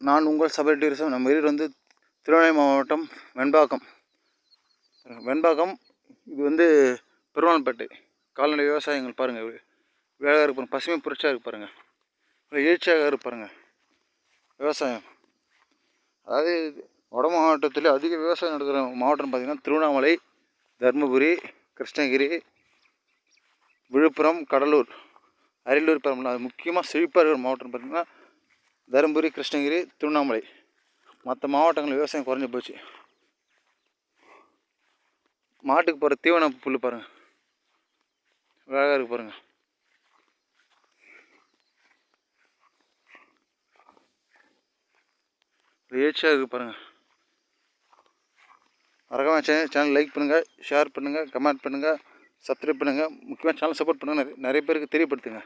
நான் உங்கள் சபை டூரிசம் நம்ம வீடு வந்து திருவண்ணாமலை மாவட்டம் வெண்பாக்கம். வெண்பாக்கம் இது வந்து பெருமாள்பேட்டை கால்நடை விவசாயங்கள் பாருங்கள் வேலையாக இருப்பாங்க பசுமை புரட்சியாக இருக்கு பாருங்கள் எழுச்சியாக இருப்பாருங்க பாருங்கள் விவசாயம். அதாவது வட மாவட்டத்தில் அதிக விவசாயம் நடக்கிற மாவட்டம் பார்த்திங்கன்னா திருவண்ணாமலை தருமபுரி கிருஷ்ணகிரி விழுப்புரம் கடலூர் அரியலூர் பெரம்பலூர் முக்கியமாக செழிப்பாக இருக்கிற மாவட்டம் பார்த்திங்கன்னா தருமபுரி கிருஷ்ணகிரி திருவண்ணாமலை. மற்ற மாவட்டங்களில் விவசாயம் குறைஞ்சி போச்சு. மாட்டுக்கு போகிற தீவன புல் பாருங்கள் அழகாக இருக்கு பாருங்கள் ஏச்சியாக இருக்குது பாருங்கள் மறக்காம சேனல் சேனல் லைக் பண்ணுங்கள் ஷேர் பண்ணுங்கள் கமெண்ட் பண்ணுங்கள் சப்ஸ்கிரைப் பண்ணுங்கள் முக்கியமாக சேனல் சப்போர்ட் பண்ணுங்கள் நிறைய பேருக்கு தெரியப்படுத்துங்க.